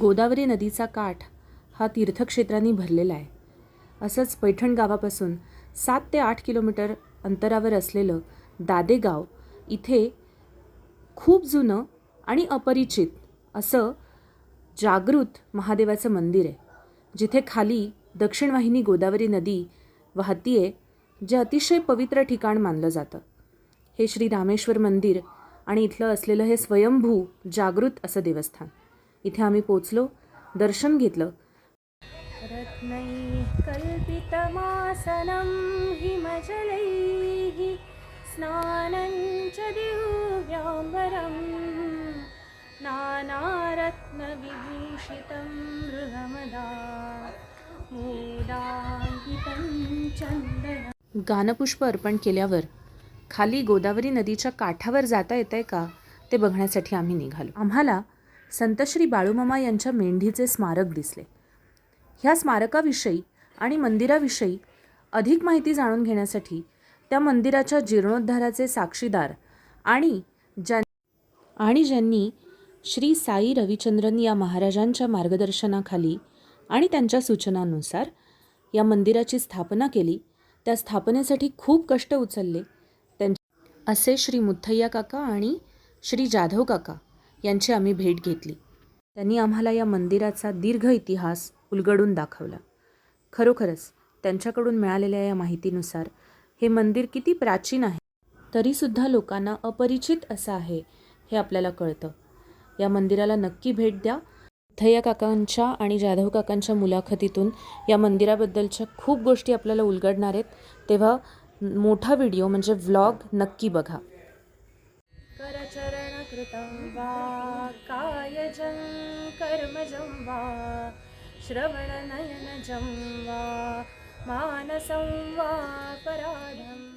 गोदावरी नदीचा काठ हा तीर्थक्षेत्रांनी भरलेला आहे. असंच पैठण गावापासून सात ते आठ किलोमीटर अंतरावर असलेलं दादेगाव इथे खूप जुनं आणि अपरिचित असं जागृत महादेवाचं मंदिर आहे. जिथे खाली दक्षिण वाहिनी गोदावरी नदी वाहतीये जे अतिशय पवित्र ठिकाण मानलं जातं. हे श्री रामेश्वर मंदिर आणि इथलं असलेलं हे स्वयंभू जागृत असं देवस्थान. इथे आम्ही पोचलो दर्शन घेतलं. रत्नैः कल्पितमासनं हिमजलैः स्नानं च दिव्याम्बरं नानारत्नविभूषितं मृगमदा मोदाङ्कितं चन्दनं। गानपुष्प अर्पण केल्यावर खाली गोदावरी नदीच्या काठावर जाता येत आहे का? ते बघण्यासाठी आम्ही निघालो. आम्हाला संतश्री बाळूमामा यांच्या मेंढीचे स्मारक दिसले. ह्या स्मारकाविषयी आणि मंदिराविषयी अधिक माहिती जाणून घेण्यासाठी त्या मंदिराच्या जीर्णोद्धाराचे साक्षीदार आणि ज्या आणि ज्यांनी श्री साई रविचंद्रन या महाराजांच्या मार्गदर्शनाखाली आणि त्यांच्या सूचनानुसार या मंदिराची स्थापना केली त्या स्थापनेसाठी खूप कष्ट उचलले. असे श्री मुथय्या काका आणि श्री जाधव काका यांची आम्ही भेट घेतली. त्यांनी आम्हाला या मंदिराचा दीर्घ इतिहास उलगडून दाखवला. खरोखरच त्यांच्याकडून मिळालेल्या या माहितीनुसार हे मंदिर किती प्राचीन आहे तरीसुद्धा लोकांना अपरिचित असं आहे हे आपल्याला कळतं. या मंदिराला नक्की भेट द्या. थय्या काकांच्या आणि जाधव काकांच्या मुलाखतीतून या मंदिराबद्दलच्या खूप गोष्टी आपल्याला उलगडणार आहेत. तेव्हा मोठा व्हिडिओ म्हणजे व्लॉग नक्की बघा. करचरणकृतं वा कायजं कर्मजं वा श्रवणनयनजं वा मानसं वा पराधम्।